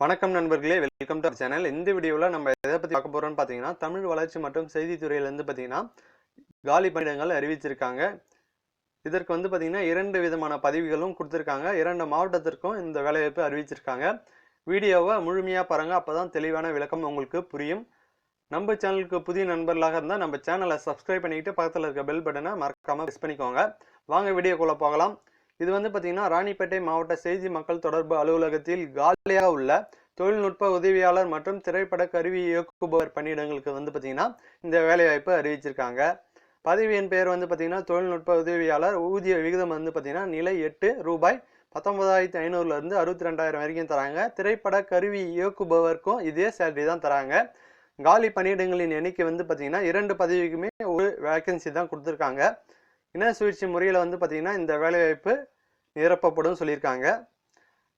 வணக்கம் நண்பர்களே welcome to channel இந்த வீடியோவில் நம்ம எதை பற்றி பார்க்க போகிறோம்னு பார்த்தீங்கன்னா தமிழ் வளர்ச்சி மற்றும் செய்தித்துறையிலேருந்து பார்த்தீங்கன்னா காலி பணியிடங்கள் அறிவிச்சிருக்காங்க. இதற்கு வந்து பார்த்திங்கன்னா இரண்டு விதமான பதவிகளும் கொடுத்துருக்காங்க. இரண்டு மாவட்டத்திற்கும் இந்த வேலைவாய்ப்பு அறிவிச்சிருக்காங்க. வீடியோவை முழுமையாக பாருங்க அப்போ தான் தெளிவான விளக்கம் உங்களுக்கு புரியும். நம்ம சேனலுக்கு புதிய நண்பர்களாக இருந்தால் நம்ம சேனலை சப்ஸ்கிரைப் பண்ணிக்கிட்டு பக்கத்தில் இருக்க பெல் பட்டனை மறக்காமல் ப்ரெஸ் பண்ணிக்கோங்க. வாங்க வீடியோக்குள்ளே போகலாம். இது வந்து பார்த்தீங்கன்னா ராணிப்பேட்டை மாவட்ட செய்தி மக்கள் தொடர்பு அலுவலகத்தில் காலியாக உள்ள தொழில்நுட்ப உதவியாளர் மற்றும் திரைப்பட கருவி இயக்குபவர் பணியிடங்களுக்கு வந்து பார்த்தீங்கன்னா இந்த வேலைவாய்ப்பு அறிவிச்சிருக்காங்க. பதவியின் பெயர் வந்து பார்த்தீங்கன்னா தொழில்நுட்ப உதவியாளர் ஊதிய விகிதம் வந்து பார்த்தீங்கன்னா நிலை எட்டு ரூபாய் பத்தொன்பதாயிரத்தி ஐநூறுலேருந்து அறுபத்தி ரெண்டாயிரம் வரைக்கும் தராங்க. திரைப்பட கருவி இயக்குபவருக்கும் இதே சேலரி தான் தராங்க. காலி பணியிடங்களின் எண்ணிக்கை வந்து பார்த்தீங்கன்னா இரண்டு பதவிக்குமே ஒரு வேக்கன்சி தான் கொடுத்துருக்காங்க. இன சுழற்சி முறையில் வந்து பார்த்தீங்கன்னா இந்த வேலைவாய்ப்பு நிரப்பப்படும் சொல்லியிருக்காங்க.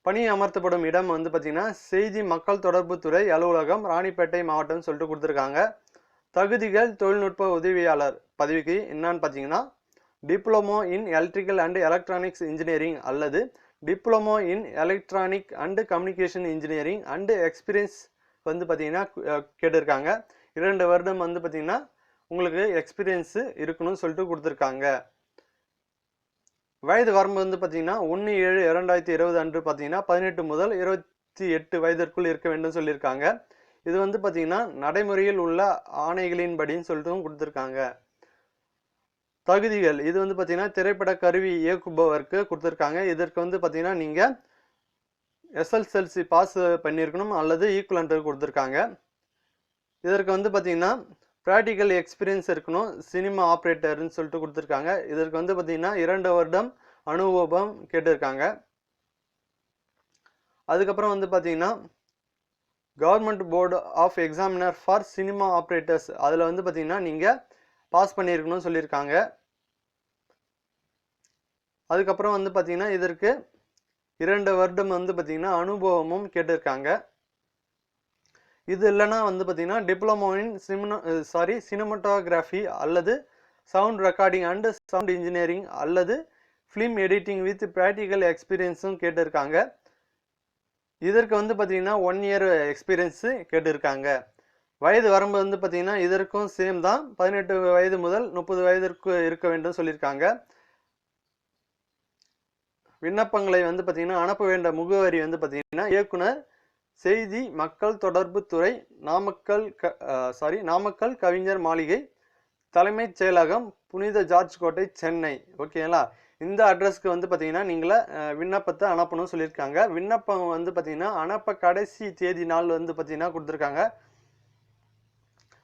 பணி அமர்த்தப்படும் இடம் வந்து பார்த்தீங்கன்னா செய்தி மக்கள் தொடர்புத்துறை அலுவலகம் ராணிப்பேட்டை மாவட்டம்னு சொல்லிட்டு கொடுத்துருக்காங்க. தகுதிகள் தொழில்நுட்ப உதவியாளர் பதவிக்கு என்னன்னு பார்த்தீங்கன்னா diploma in electrical and electronics engineering அல்லது diploma in electronic and communication engineering and experience வந்து பார்த்தீங்கன்னா கேட்டிருக்காங்க. இரண்டு வருடம் வந்து பார்த்தீங்கன்னா உங்களுக்கு எக்ஸ்பீரியன்ஸு இருக்கணும்னு சொல்லிட்டு கொடுத்துருக்காங்க. வயது வரம்பு வந்து பார்த்தீங்கன்னா ஒன்று ஏழு இரண்டாயிரத்தி இருபது அன்று பார்த்தீங்கன்னா பதினெட்டு முதல் இருபத்தி எட்டு வயதிற்குள் இருக்க வேண்டும் சொல்லியிருக்காங்க. இது வந்து பார்த்தீங்கன்னா நடைமுறையில் உள்ள ஆணைகளின்படின்னு சொல்லிட்டும் கொடுத்துருக்காங்க. தகுதிகள் இது வந்து பார்த்தீங்கன்னா திரைப்பட கருவி இயக்குபவருக்கு கொடுத்துருக்காங்க. இதற்கு வந்து பார்த்தீங்கன்னா நீங்கள் எஸ்எல்எல்சி பாஸ் பண்ணியிருக்கணும் அல்லது ஈக்குவலன்ட்டு கொடுத்துருக்காங்க. இதற்கு வந்து பார்த்தீங்கன்னா ப்ராக்டிக்கல் எக்ஸ்பீரியன்ஸ் இருக்கணும். சினிமா ஆப்ரேட்டர்னு சொல்லிட்டு கொடுத்துருக்காங்க. இதற்கு வந்து பார்த்திங்கன்னா இரண்டு வருடம் அனுபவம் கேட்டிருக்காங்க. அதுக்கப்புறம் வந்து பார்த்தீங்கன்னா government board of examiner for cinema operators அதில் வந்து பார்த்திங்கன்னா நீங்கள் பாஸ் பண்ணியிருக்கணும்னு சொல்லியிருக்காங்க. அதுக்கப்புறம் வந்து பார்த்தீங்கன்னா இதற்கு இரண்டு வருடம் வந்து பார்த்தீங்கன்னா அனுபவமும் கேட்டிருக்காங்க. இது இல்லைன்னா வந்து பார்த்தீங்கன்னா டிப்ளமோ இன் சாரி சினிமட்டோகிராஃபி அல்லது sound recording and sound engineering அல்லது ஃபிலிம் எடிட்டிங் வித் ப்ராக்டிக்கல் எக்ஸ்பீரியன்ஸும் கேட்டிருக்காங்க. இதற்கு வந்து பார்த்தீங்கன்னா ஒன் இயர் எக்ஸ்பீரியன்ஸு கேட்டிருக்காங்க. வயது வரம்பு வந்து பார்த்தீங்கன்னா இதற்கும் சேம் தான். பதினெட்டு வயது முதல் முப்பது வயதிற்கு இருக்க வேண்டும் சொல்லியிருக்காங்க. விண்ணப்பங்களை வந்து பார்த்தீங்கன்னா அனுப்ப வேண்டிய முகவரி வந்து பார்த்தீங்கன்னா இயக்குனர் செய்தி மக்கள் தொடர்பு துறை நாமக்கல் க சாரி நாமக்கல் கவிஞர் மாளிகை தலைமைச் செயலகம் புனித ஜார்ஜ் கோட்டை சென்னை. ஓகேங்களா இந்த அட்ரஸ்க்கு வந்து பார்த்தீங்கன்னா நீங்களே விண்ணப்பத்தை அனுப்பணும்னு சொல்லியிருக்காங்க. விண்ணப்பம் வந்து பார்த்தீங்கன்னா அனுப்ப கடைசி தேதி நாள் வந்து பார்த்தீங்கன்னா கொடுத்துருக்காங்க.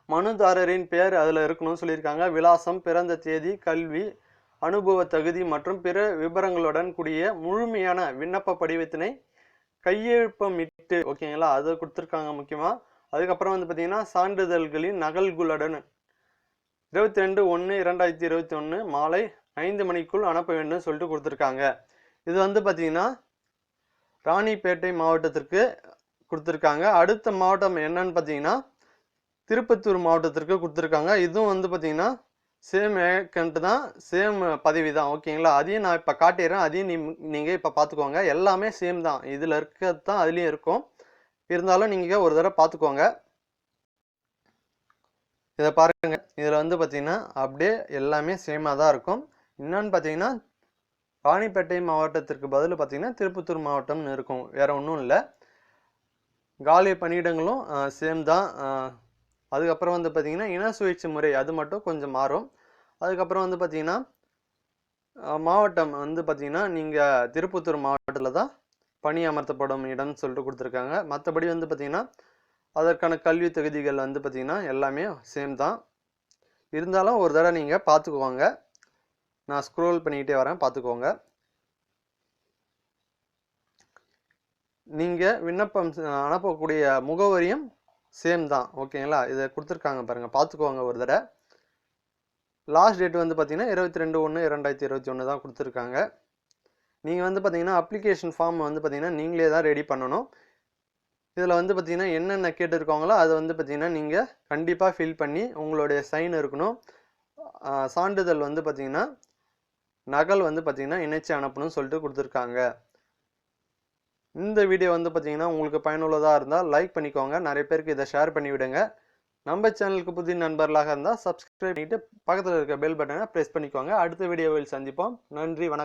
மனுதாரரின் பெயர் அதில் இருக்கணும்னு சொல்லியிருக்காங்க. விலாசம் பிறந்த தேதி கல்வி அனுபவ தகுதி மற்றும் பிற விவரங்களுடன் கூடிய முழுமையான விண்ணப்ப படிவத்தினை கையெழுப்பமிட்டு ஓகேங்களா அதை கொடுத்துருக்காங்க முக்கியமாக அதுக்கப்புறம் வந்து பார்த்தீங்கன்னா சான்றிதழ்களின் நகல்களுடன் இருபத்தி ரெண்டு ஒன்று இரண்டாயிரத்தி இருபத்தி ஒன்று மாலை ஐந்து மணிக்குள் அனுப்ப வேண்டும் சொல்லிட்டு கொடுத்துருக்காங்க. இது வந்து பார்த்தீங்கன்னா ராணிப்பேட்டை மாவட்டத்திற்கு கொடுத்துருக்காங்க. அடுத்த மாவட்டம் என்னன்னு பார்த்தீங்கன்னா திருப்பத்தூர் மாவட்டத்திற்கு கொடுத்துருக்காங்க. இதுவும் வந்து பார்த்தீங்கன்னா சேம் வேக்கண்ட் தான் சேம் பதவி தான். ஓகேங்களா அதையும் நான் இப்போ காட்டிடுறேன். அதையும் நீ நீங்கள் இப்போ பார்த்துக்கோங்க எல்லாமே சேம் தான். இதில் இருக்கிறது தான் அதுலேயும் இருக்கும். இருந்தாலும் நீங்கள் ஒரு தடவை பார்த்துக்கோங்க இதை பாருங்க. இதில் வந்து பார்த்திங்கன்னா அப்படியே எல்லாமே சேமாக தான் இருக்கும். என்னன்னு பார்த்தீங்கன்னா ராணிப்பேட்டை மாவட்டத்திற்கு பதில் பார்த்தீங்கன்னா திருப்பத்தூர் மாவட்டம்னு இருக்கும். வேறு ஒன்றும் இல்லை. காலி பணியிடங்களும் சேம் தான். அதுக்கப்புறம் வந்து பார்த்தீங்கன்னா இன சுழற்சி முறை அது மட்டும் கொஞ்சம் மாறும். அதுக்கப்புறம் வந்து பார்த்தீங்கன்னா மாவட்டம் வந்து பார்த்தீங்கன்னா நீங்கள் திருப்பத்தூர் மாவட்டத்தில் தான் பணி அமர்த்தப்படும் இடம்னு சொல்லிட்டு கொடுத்துருக்காங்க. மற்றபடி வந்து பார்த்திங்கன்னா அதற்கான கல்வி தகுதிகள் வந்து பார்த்தீங்கன்னா எல்லாமே சேம் தான். இருந்தாலும் ஒரு தடவை நீங்கள் பார்த்துக்குவாங்க நான் ஸ்க்ரோல் பண்ணிக்கிட்டே வரேன் பார்த்துக்கோங்க நீங்கள் விண்ணப்பம் அனுப்பக்கூடிய முகவரியும் சேம் தான். ஓகேங்களா இதை கொடுத்துருக்காங்க பாருங்கள் பார்த்துக்கோங்க ஒரு தடவை. லாஸ்ட் டேட் வந்து பார்த்தீங்கன்னா இருபத்தி ரெண்டு ஒன்று இரண்டாயிரத்தி இருபத்தி ஒன்று தான் கொடுத்துருக்காங்க. நீங்கள் வந்து பார்த்தீங்கன்னா அப்ளிகேஷன் ஃபார்ம் வந்து பார்த்தீங்கன்னா நீங்களே தான் ரெடி பண்ணணும். இதில் வந்து பார்த்தீங்கன்னா என்னென்ன கேட்டிருக்காங்களோ அதை வந்து பார்த்தீங்கன்னா நீங்கள் கண்டிப்பாக ஃபில் பண்ணி உங்களுடைய சைன் இருக்கணும். சான்றிதழ் வந்து பார்த்தீங்கன்னா நகல் வந்து பார்த்தீங்கன்னா இணைச்சி அனுப்பணும்னு சொல்லிட்டு கொடுத்துருக்காங்க. இந்த வீடியோ வந்து பார்த்தீங்கன்னா உங்களுக்கு பயனுள்ளதாக இருந்தால் லைக் பண்ணிக்கோங்க. நிறைய பேருக்கு இதை ஷேர் பண்ணி விடுங்க. நம்ம சேனலுக்கு புதிய நண்பர்களாக இருந்தால் சப்ஸ்கிரைப் பண்ணிட்டு பக்கத்தில் இருக்க பெல் பட்டனை ப்ரெஸ் பண்ணிக்கோங்க. அடுத்த வீடியோவில் சந்திப்போம். நன்றி வணக்கம்.